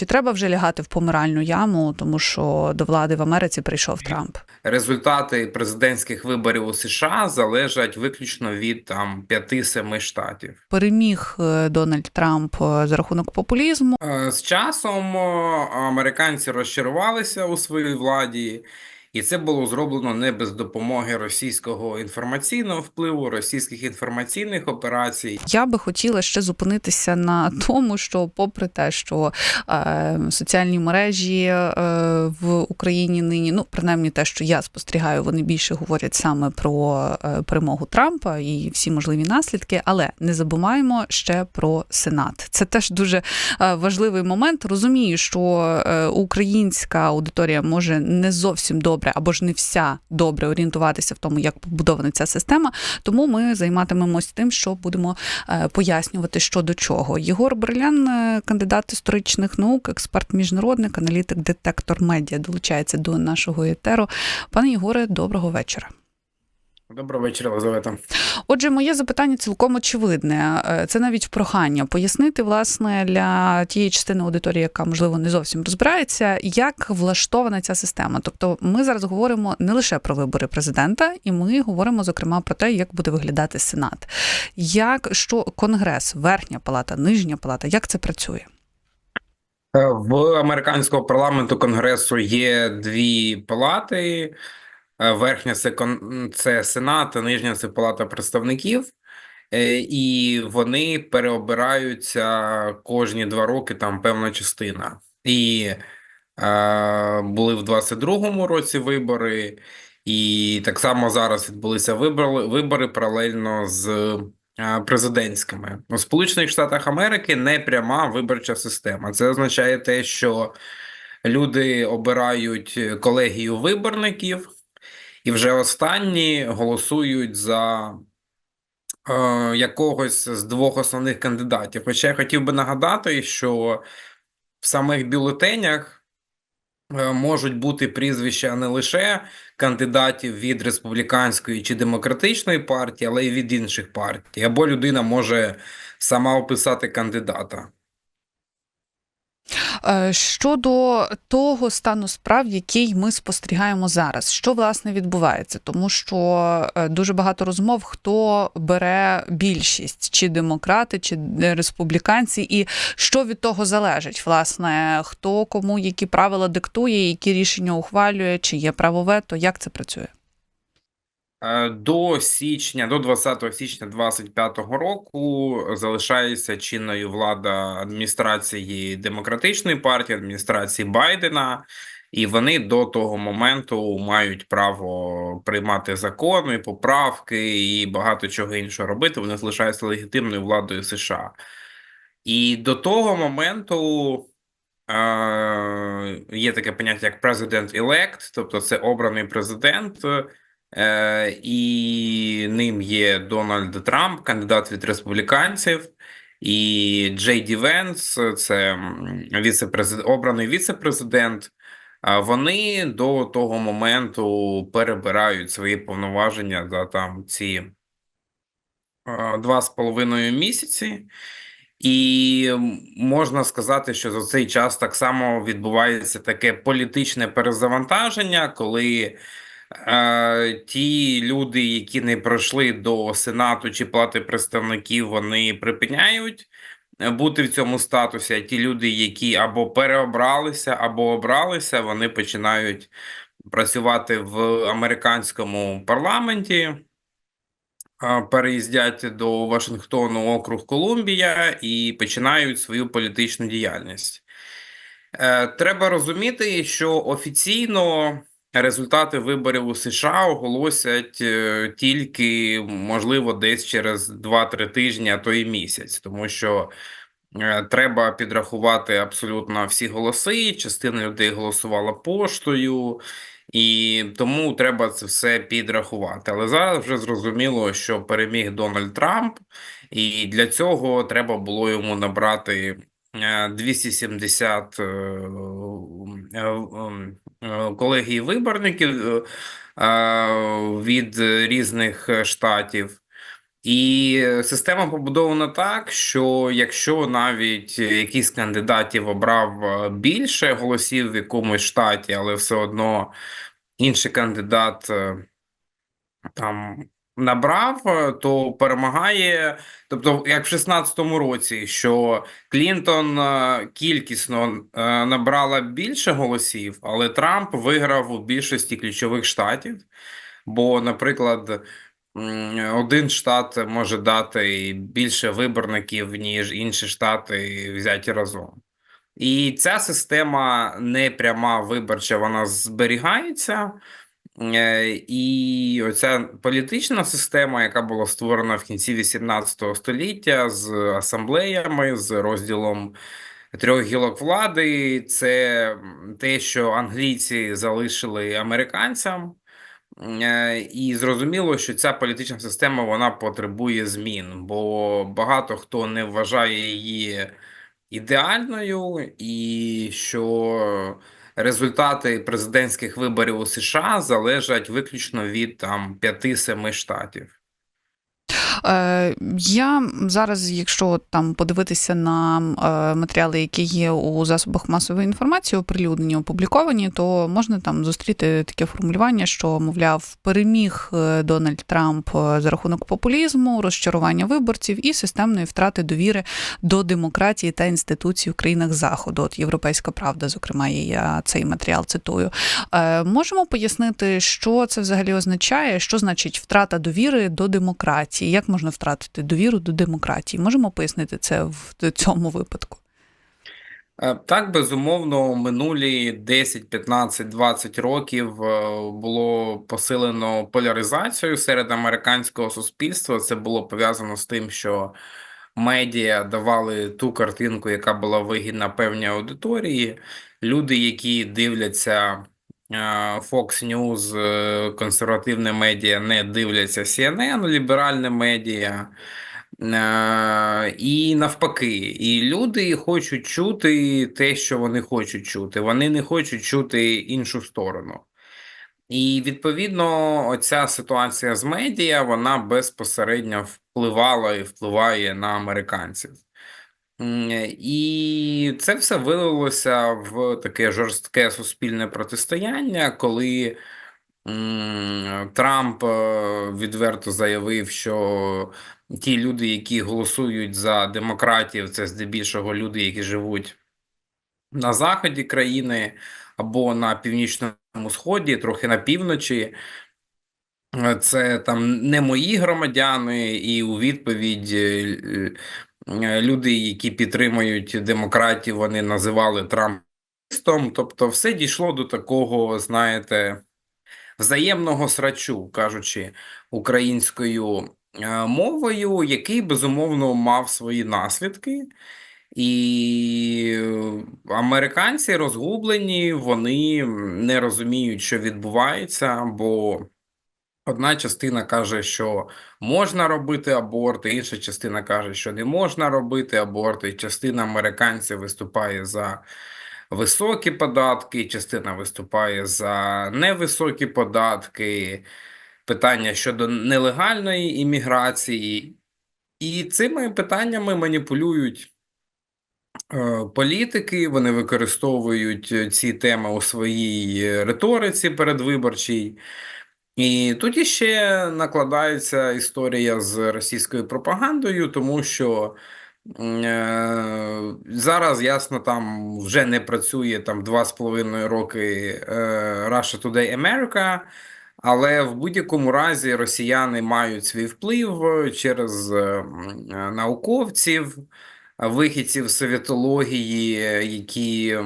чи треба вже лягати в помиральну яму, тому що до влади в Америці прийшов Трамп? Результати президентських виборів у США залежать виключно від там 5-7 штатів. Переміг е, Дональд Трамп е, за рахунок популізму. Е, З часом американці розчарувалися у своїй владі, і це було зроблено не без допомоги російського інформаційного впливу, російських інформаційних операцій. Я би хотіла ще зупинитися на тому, що, попри те, що е, соціальні мережі е, в Україні нині, ну принаймні те, що я спостерігаю, вони більше говорять саме про е, перемогу Трампа і всі можливі наслідки. Але не забуваємо ще про Сенат. Це теж дуже е, важливий момент. Розумію, що е, українська аудиторія може не зовсім добре або ж не вся добре орієнтуватися в тому, як побудована ця система. Тому ми займатимемось тим, що будемо е, пояснювати, що до чого. Єгор Брилян, е, кандидат історичних наук, експерт міжнародник, аналітик, детектор медіа, долучається до нашого етеру. Пане Єгоре, доброго вечора. Доброго вечора, Лизавета. Отже, моє запитання цілком очевидне. Е, Це навіть прохання пояснити, власне, для тієї частини аудиторії, яка можливо не зовсім розбирається, як влаштована ця система. Тобто, ми зараз говоримо не лише про вибори президента, і ми говоримо зокрема про те, як буде виглядати сенат, як що конгрес, верхня палата, нижня палата, як це працює. Е, В американського парламенту конгресу є дві палати. Е, Верхня це це Сенат, а нижня це Палата представників. Е, І вони переобираються кожні два роки, там певна частина. І е, були в 22-му році вибори, і так само зараз відбулися вибори, вибори паралельно з е, президентськими. У Сполучених Штатах Америки не пряма виборча система. Це означає те, що люди обирають колегію виборників, і вже останні голосують за е, якогось з двох основних кандидатів. Хоча я хотів би нагадати, що в самих бюлетенях е, можуть бути прізвища не лише кандидатів від республіканської чи демократичної партії, але й від інших партій. Або людина може сама описати кандидата. Е, Щодо того стану справ, який ми спостерігаємо зараз, що власне відбувається, тому що е, дуже багато розмов, хто бере більшість, чи демократи, чи республіканці, і що від того залежить, власне, хто кому які правила диктує, які рішення ухвалює, чи є право вето, як це працює? Е, До січня, до 20 січня 2025 року залишається чинною влада адміністрації демократичної партії, адміністрації Байдена, і вони до того моменту мають право приймати закони, поправки і багато чого іншого робити. Вони залишаються легітимною владою США. І до того моменту е, є таке поняття як president-elect, тобто це обраний президент. Е, і ним є Дональд Трамп, кандидат від республіканців, і Джей Ді Венс, це віце-президент, обраний віце-президент. Вони до того моменту перебирають свої повноваження за там ці е, два з половиною місяці. І можна сказати, що за цей час так само відбувається таке політичне перезавантаження, коли ті люди, які не пройшли до Сенату чи Палати представників, вони припиняють е, бути в цьому статусі. А ті люди, які або переобралися, або обралися, вони починають працювати в американському парламенті. Переїздять до Вашингтону, округ Колумбія, і починають свою політичну діяльність. Е, Треба розуміти, що офіційно результати виборів у США оголосять е, тільки, можливо, десь через 2-3 тижні, а то і місяць, тому що е, треба підрахувати абсолютно всі голоси. Частина людей голосувала поштою, і тому треба це все підрахувати. Але зараз вже зрозуміло, що переміг Дональд Трамп, і для цього треба було йому набрати. Е, 270 е, е, е, колегій виборників від різних штатів. І система побудована так, що якщо навіть якийсь кандидатів обрав більше голосів в якомусь штаті, але все одно інший кандидат там набрав, е, то перемагає. Тобто, як в 16-му році, що Клінтон е, кількісно е, набрала більше голосів, але Трамп виграв у більшості ключових штатів. Бо, наприклад, один штат може дати більше виборників, ніж інші штати взяті разом. І ця система не пряма виборча, вона зберігається. Е, І оця політична система, яка була створена в кінці 18 століття з асамблеями, з розділом трьох гілок влади, це те, що англійці залишили американцям. Е, І зрозуміло, що ця політична система вона потребує змін, бо багато хто не вважає її ідеальною, і що результати президентських виборів у США залежать виключно від там 5-7 штатів. Е, Я зараз, якщо там подивитися на е, матеріали, які є у засобах масової інформації, оприлюднені, опубліковані, то можна там зустріти таке формулювання, що, мовляв, переміг е, Дональд Трамп за рахунок популізму, розчарування виборців і системної втрати довіри до демократії та інституцій у країнах Заходу. От Європейська правда, зокрема, я цей матеріал цитую. Можемо пояснити, що це взагалі означає, що значить втрата довіри до демократії? Як можна втратити довіру до демократії? Можемо пояснити це в цьому випадку? Е, Так, безумовно, минулі 10, 15, 20 років е, було посилено поляризацію серед американського суспільства. Це було пов'язано з тим, що медіа давали ту картинку, яка була вигідна певній аудиторії. Люди, які дивляться Fox News, е, консервативне медіа, не дивляться CNN, ліберальне медіа. Е, І навпаки, і люди хочуть чути те, що вони хочуть чути. Вони не хочуть чути іншу сторону. І відповідно, оця ситуація з медіа вона безпосередньо впливала і впливає на американців. І це все вилилося в таке жорстке суспільне протистояння, коли Трамп е, відверто заявив, що ті люди, які голосують за демократів, це здебільшого люди, які живуть на заході країни або на північному сході, трохи на півночі. Е, Це там не мої громадяни, і у відповідь е, люди, які підтримують демократів, вони називали Трампістом. Тобто, все дійшло до такого, знаєте, взаємного срачу, кажучи українською е, мовою, який безумовно мав свої наслідки. І е, американці розгублені, вони не розуміють, що відбувається, бо одна частина каже, що можна робити аборти, інша частина каже, що не можна робити аборти. І частина американців виступає за високі податки, частина виступає за невисокі податки, питання щодо нелегальної імміграції. І цими питаннями маніпулюють. Е, Політики вони використовують е, ці теми у своїй е, риториці передвиборчій. І тут іще накладається історія з російською пропагандою, тому що е, зараз ясно там вже не працює там два з половиною роки е, Russia Today America, але в будь-якому разі росіяни мають свій вплив через е, е, науковців вихідців з совєтології, які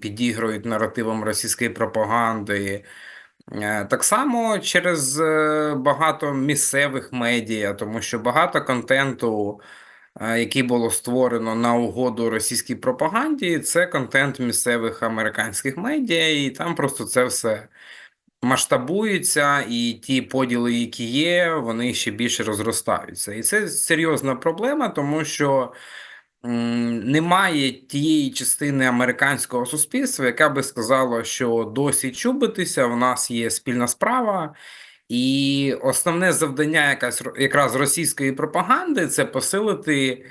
підігрують наративам російської пропаганди. Е, Так само через е, багато місцевих медіа, тому що багато контенту, е, який було створено на угоду російській пропаганді, це контент місцевих американських медіа, і там просто це все масштабується, і ті поділи, які є, вони ще більше розростаються. І це серйозна проблема, тому що немає тієї частини американського суспільства, яка би сказала, що досі чубитися, в нас є спільна справа, І основне завдання якась, якраз російської пропаганди це посилити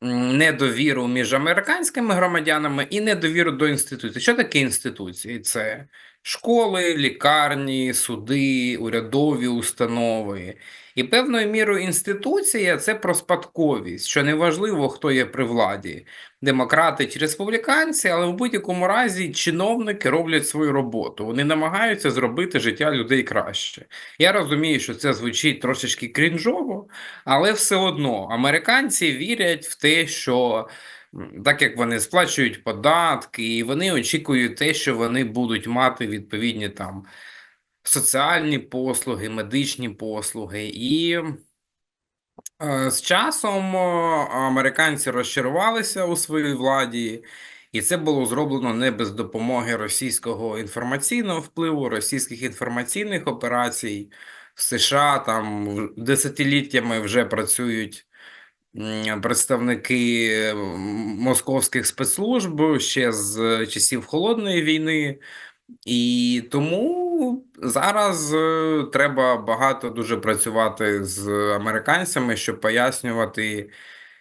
недовіру між американськими громадянами і недовіру до інституцій. Що таке інституції? Це школи, лікарні, суди, урядові установи. І певною мірою інституція це про спадковість, що неважливо, хто є при владі, демократи чи республіканці, але в будь-якому разі чиновники роблять свою роботу. Вони намагаються зробити життя людей краще. Я розумію, що це звучить трошечки крінжово, але все одно американці вірять в те, що так як вони сплачують податки, і вони очікують те, що вони будуть мати відповідні там соціальні послуги, медичні послуги. І е, з часом е, американці розчарувалися у своїй владі. І це було зроблено не без допомоги російського інформаційного впливу, російських інформаційних операцій. В США там десятиліттями вже працюють представники московських спецслужб ще з часів Холодної війни. І тому зараз е, треба багато дуже працювати з американцями, щоб пояснювати,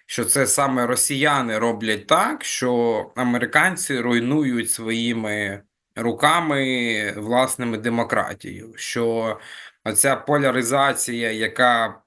що це саме росіяни роблять так, що американці руйнують своїми руками власними демократію. Що оця поляризація, яка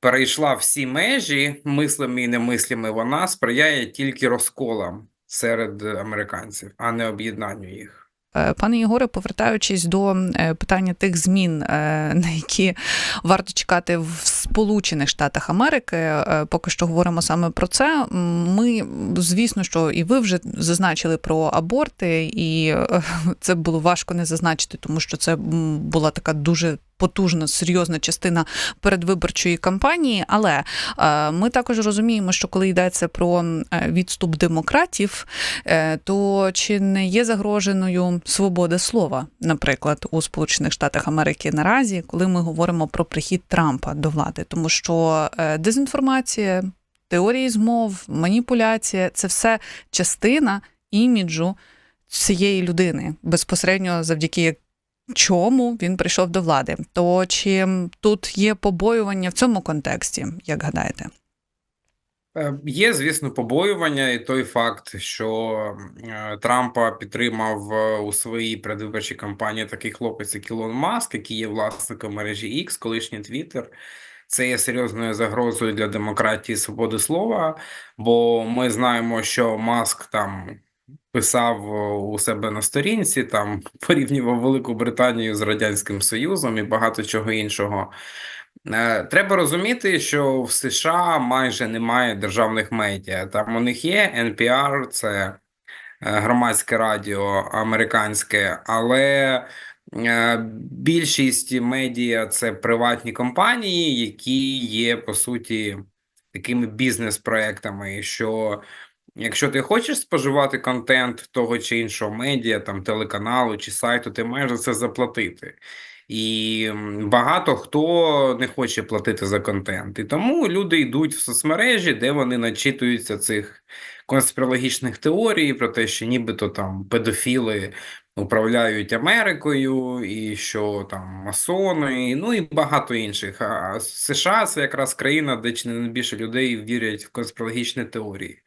перейшла всі межі, мислими і немислими, вона сприяє тільки розколам серед американців, а не об'єднанню їх. Е, Пане Єгоре, повертаючись до е, питання тих змін, е, на які варто чекати в Сполучених Штатах Америки, поки що говоримо саме про це. Ми, звісно, що і ви вже зазначили про аборти, і це було важко не зазначити, тому що це була така дуже. Потужна серйозна частина передвиборчої кампанії, але е, ми також розуміємо, що коли йдеться про е, відступ демократів, е, то чи не є загроженою свобода слова, наприклад, у Сполучених Штатах Америки наразі, коли ми говоримо про прихід Трампа до влади, тому що дезінформація, теорії змов, маніпуляція це все частина іміджу цієї людини, безпосередньо завдяки чому він прийшов до влади. То чи тут є побоювання в цьому контексті, як гадаєте? Е, Є, звісно, побоювання, і той факт, що е, Трампа підтримав е, у своїй передвиборчій кампанії такий хлопець, як Ілон Маск, який є власником мережі X, колишній Twitter. Це є серйозною загрозою для демократії і свободи слова, бо ми знаємо, що Маск там писав е, у себе на сторінці, там порівнював Велику Британію з Радянським Союзом і багато чого іншого. Е, Треба розуміти, що в США майже немає державних медіа. Там у них є NPR, це е, громадське радіо американське, але більшість медіа це приватні компанії, які є по суті такими бізнес-проектами, що Якщо ти хочеш споживати контент того чи іншого медіа, там телеканалу чи сайту, ти маєш за це заплатити. І багато хто не хоче платити за контент. І тому люди йдуть в соцмережі, де вони начитуються цих конспірологічних теорій про те, що нібито там педофіли управляють Америкою, і що там масони, ну і багато інших. А США це якраз країна, де чи не найбільше людей вірять в конспірологічні теорії.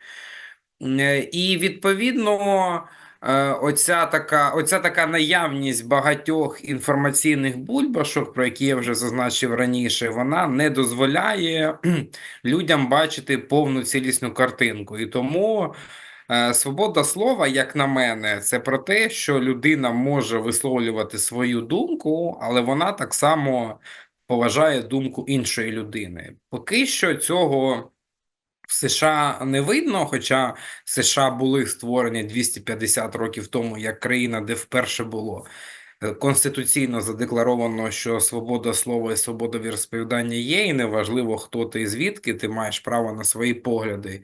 Е, І відповідно, е, оця така, оця така наявність багатьох інформаційних бульбашок, про які я вже зазначив раніше, вона не дозволяє людям бачити повну цілісну картинку. І тому е, свобода слова, як на мене, це про те, що людина може висловлювати свою думку, але вона так само поважає думку іншої людини. Поки що цього. В США не видно, хоча США були створені 250 років тому як країна, де вперше було е, конституційно задекларовано, що свобода слова і свобода віросповідання є, і неважливо, хто ти і звідки, ти маєш право на свої погляди.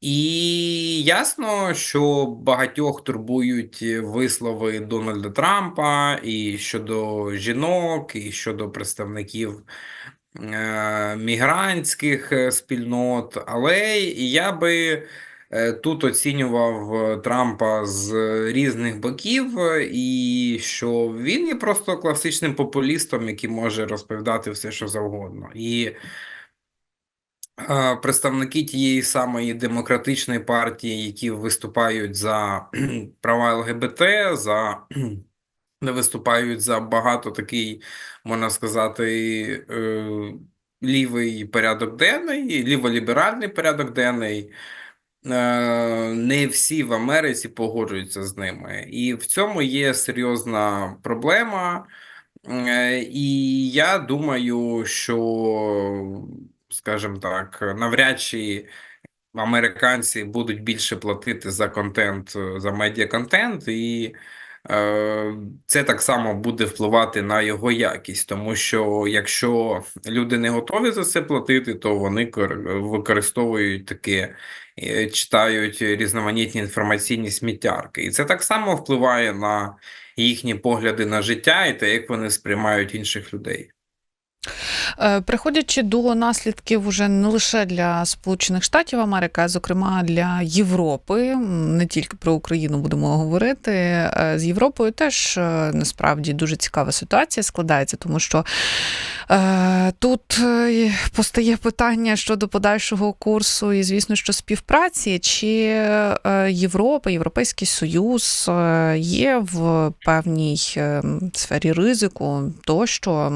І ясно, що багатьох турбують вислови Дональда Трампа і щодо жінок, і щодо представників е, мігрантських е, спільнот. Але я би е, тут оцінював е, Трампа з різних боків, е, і що він є просто класичним популістом, який може розповідати все, що завгодно. І е, представники тієї самої демократичної партії, які виступають за права ЛГБТ, за не виступають за багато такий, можна сказати, е, лівий порядок денний, ліволіберальний порядок денний. Е, Не всі в Америці погоджуються з ними, і в цьому є серйозна проблема. Е, І я думаю, що, скажімо так, навряд чи американці будуть більше платити за контент, за медіаконтент, і е, це так само буде впливати на його якість, тому що якщо люди не готові за це платити, то вони кор- використовують таке, е, читають різноманітні інформаційні сміттярки, і це так само впливає на їхні погляди на життя і те, як вони сприймають інших людей. Е, Приходячи до наслідків уже не лише для Сполучених Штатів Америки, а зокрема для Європи, не тільки про Україну будемо говорити. е, З Європою теж е, насправді дуже цікава ситуація складається, тому що тут постає питання щодо подальшого курсу і, звісно, що співпраці, чи Європа, Європейський Союз є в певній е, сфері ризику, тощо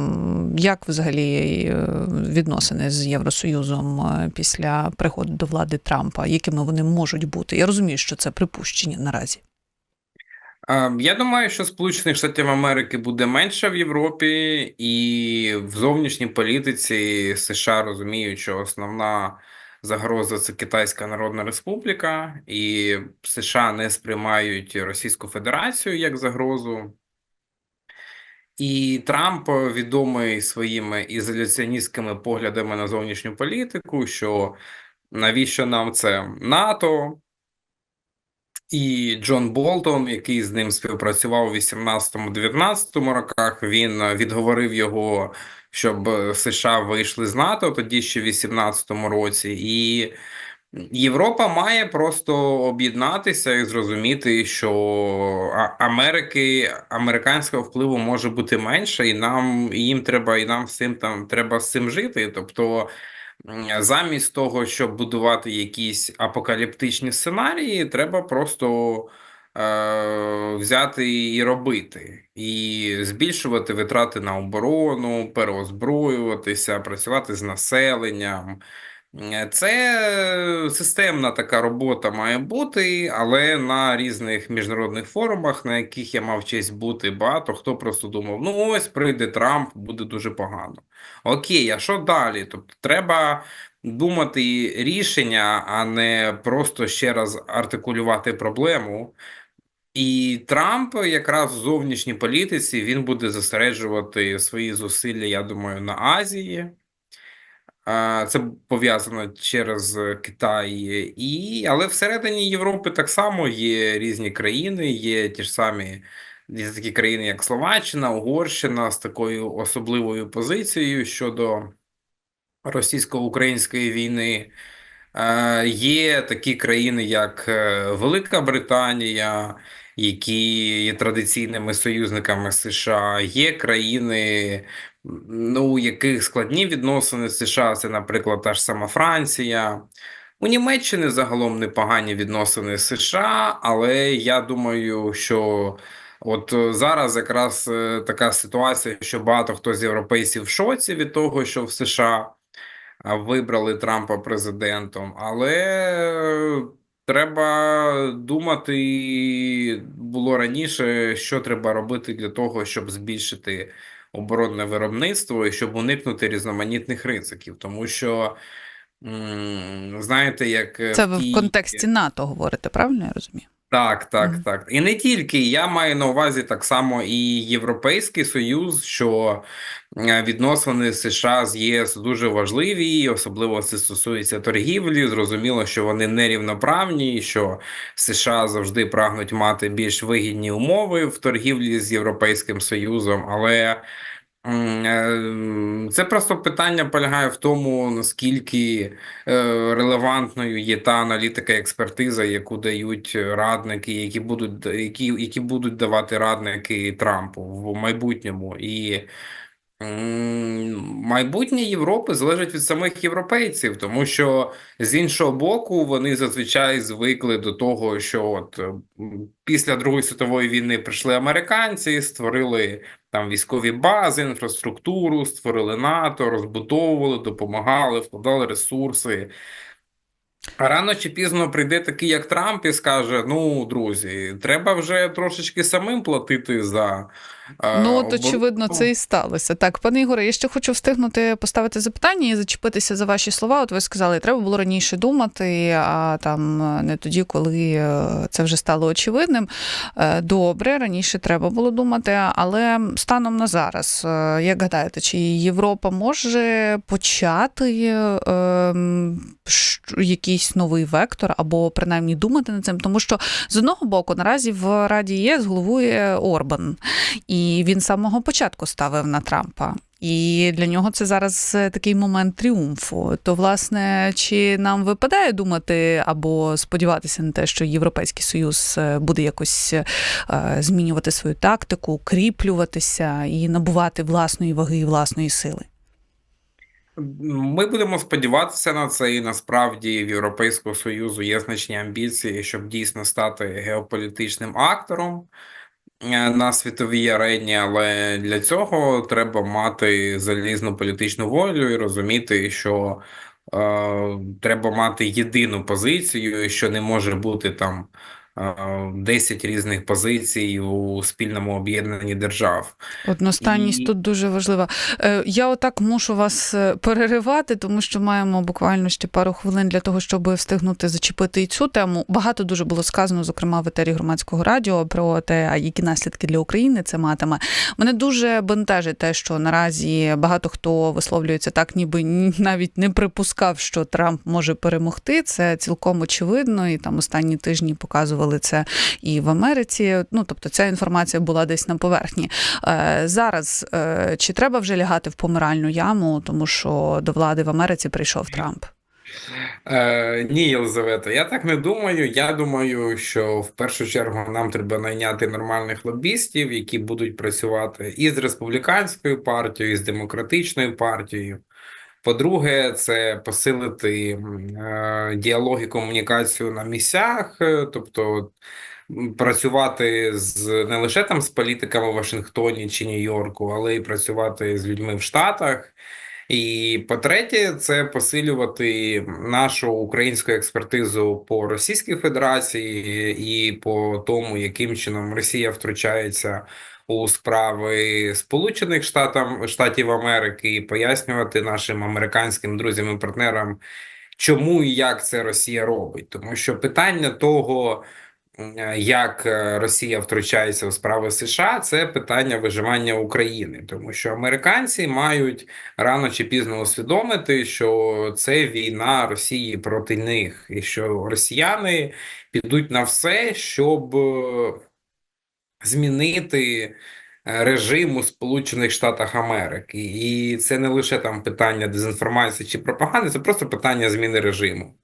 як взагалі е, відносини з Євросоюзом е, після приходу до влади Трампа, якими вони можуть бути? Я розумію, що це припущення наразі. Е, Я думаю, що Сполучених Штатів Америки буде менше в Європі, і в зовнішній політиці США розуміють, що основна загроза це Китайська Народна Республіка, і США не сприймають Російську Федерацію як загрозу. І Трамп відомий своїми ізоляціоністськими поглядами на зовнішню політику, що навіщо нам це НАТО? І Джон Болтон, який з ним співпрацював у 18-19 роках, він е, відговорив його, щоб е, США вийшли з НАТО тоді ще в 18-му році. І Європа має просто об'єднатися і зрозуміти, що Америки, американського впливу може бути менше, і нам і їм треба, і нам всім там треба з цим жити. Тобто. Замість того, щоб будувати якісь апокаліптичні сценарії, треба просто е, взяти і робити, і збільшувати витрати на оборону, переозброюватися, працювати з населенням. Е, Це системна така робота має бути, але на різних міжнародних форумах, на яких я мав честь бути, багато хто просто думав: ну ось прийде Трамп, буде дуже погано. Окей, а що далі? Тобто треба думати рішення, а не просто ще раз артикулювати проблему. І Трамп якраз в зовнішній політиці він буде зосереджувати свої зусилля, я думаю, на Азії. Це пов'язано через Китай, і але всередині Європи так само є різні країни, є ті ж самі є такі країни, як Словаччина, Угорщина з такою особливою позицією щодо російсько-української війни. Є такі країни, як е, Велика Британія, які є традиційними союзниками США. Є країни, ну, у яких складні відносини з США. Це, наприклад, та ж сама Франція. У Німеччини загалом непогані відносини з США, але я думаю, що от е, зараз якраз е, така ситуація, що багато хто з європейців в шоці від того, що в США вибрали Трампа президентом, але е, треба думати було раніше, що треба робити для того, щоб збільшити оборонне виробництво і щоб уникнути різноманітних ризиків, тому що. Знаєте, як е, Це ви в контексті НАТО говорите, правильно я розумію? Так, так, Мгм. так. І не тільки я маю на увазі так само і Європейський Союз, що е, відносини США з ЄС дуже важливі, особливо це стосується торгівлі. Зрозуміло, що вони нерівноправні, і що США завжди прагнуть мати більш вигідні умови в торгівлі з Європейським Союзом, але Це просто питання полягає в тому, наскільки е, релевантною є та аналітика і експертиза, яку дають радники, які будуть які, які будуть давати радники Трампу в майбутньому. І майбутнє Європи залежить від самих європейців, тому що з іншого боку, вони зазвичай звикли до того, що от після Другої світової війни прийшли американці, створили там військові бази, інфраструктуру, створили НАТО, розбудовували, допомагали, вкладали ресурси. А рано чи пізно прийде такий, як Трамп, і скаже: ну, друзі, треба вже трошечки самим платити за. Е, Ну, от, очевидно, це і сталося. Так, пане Ігоре, я ще хочу встигнути поставити запитання і зачепитися за ваші слова. От ви сказали, треба було раніше думати, а там е, не тоді, коли е, це вже стало очевидним. Добре, раніше треба було думати, але станом на зараз, як гадаєте, чи Європа може почати е, якийсь новий вектор або принаймні думати над цим? Тому що з одного боку наразі в Раді ЄС головує Орбан. І він з самого початку ставив на Трампа. І для нього це зараз е, такий момент тріумфу. То, власне, чи нам випадає думати або сподіватися на те, що Європейський Союз е, буде якось е, змінювати свою тактику, укріплюватися і набувати власної ваги і власної сили? Ми будемо сподіватися на це, і насправді в Європейського Союзу є значні амбіції, щоб дійсно стати геополітичним актором на світовій арені, але для цього треба мати залізну політичну волю і розуміти, що е, треба мати єдину позицію, що не може бути там. Е, 10 різних позицій у спільному об'єднанні держав. Одностайність І- тут дуже важлива. Е, Я отак мушу вас е, переривати, тому що маємо буквально ще пару хвилин для того, щоб встигнути зачепити і цю тему. Багато дуже було сказано, зокрема в етері громадського радіо, про те, які наслідки для України це матиме. Мене дуже бентежить те, що наразі багато хто висловлюється так, ніби ні- навіть не припускав, що Трамп може перемогти. Це цілком очевидно, і там останні тижні показували це і в Америці. Ну тобто, ця інформація була десь на поверхні. Е, Зараз е, чи треба вже лягати в помиральну яму, тому що до влади в Америці прийшов Трамп? Е, ні, Єлизавета, я так не думаю. Я думаю, що в першу чергу нам треба найняти нормальних лобістів, які будуть працювати і з республіканською партією, і з демократичною партією. По-друге, це посилити е, діалог і комунікацію на місцях, е, тобто працювати з не лише там з політиками в Вашингтоні чи Нью-Йорку, але й працювати з людьми в Штатах. І по-третє, це посилювати нашу українську експертизу по Російській Федерації і по тому, яким чином Росія втручається у справи Сполучених Штатів, Штатів Америки, і пояснювати нашим американським друзям і партнерам, чому і як це Росія робить. Тому що питання того. Як е, Росія втручається у справи США, це питання виживання України, тому що американці мають рано чи пізно усвідомити, що це війна Росії проти них, і що росіяни підуть на все, щоб е, змінити е, режим у Сполучених Штатах Америки. І це не лише там питання дезінформації чи пропаганди, це просто питання зміни режиму.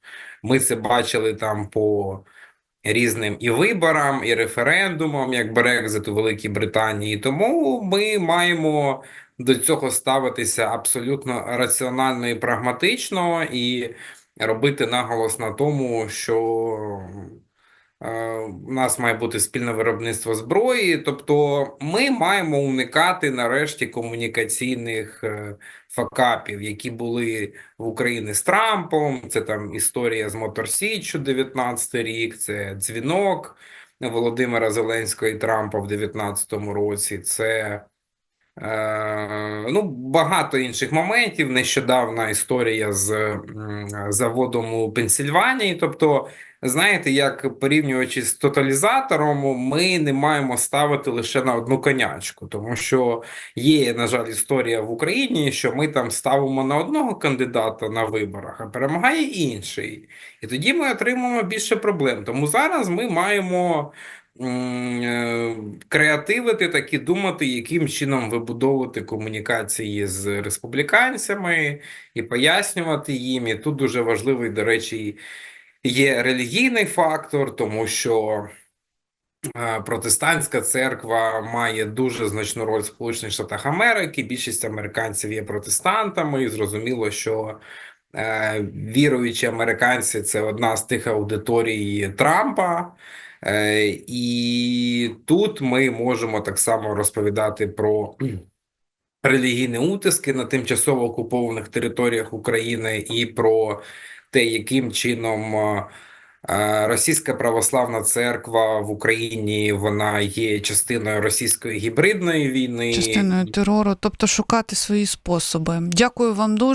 Ми це бачили там по різним і виборам, і референдумам, як Брекзит у Великій Британії. Тому ми маємо до цього ставитися абсолютно раціонально і прагматично, і робити наголос на тому, що у нас має бути спільне виробництво зброї. Тобто, ми маємо уникати нарешті комунікаційних е, факапів, які були в Україні з Трампом. Це там історія з Мотор Січчю 19 рік, це дзвінок Володимира Зеленського і Трампа в 19-му році. Це Е, ну, багато інших моментів. Нещодавна історія з заводом у Пенсільванії. Тобто, знаєте, як порівнюючи з тоталізатором, ми не маємо ставити лише на одну конячку, тому що є, на жаль, історія в Україні, що ми там ставимо на одного кандидата на виборах, а перемагає інший. І тоді ми отримуємо більше проблем. Тому зараз ми маємо е, креативити, так і думати, яким чином вибудовувати комунікації з республіканцями і пояснювати їм. І тут дуже важливий, до речі, є релігійний фактор, тому що е, протестантська церква має дуже значну роль в Сполучених Штатах Америки. Більшість американців є протестантами, і зрозуміло, що е, віруючі американці це одна з тих аудиторій Трампа. Е, І тут ми можемо так само розповідати про релігійні утиски на тимчасово окупованих територіях України і про те, яким чином Російська православна церква в Україні вона є частиною російської гібридної війни. Частиною терору, тобто шукати свої способи. Дякую вам дуже.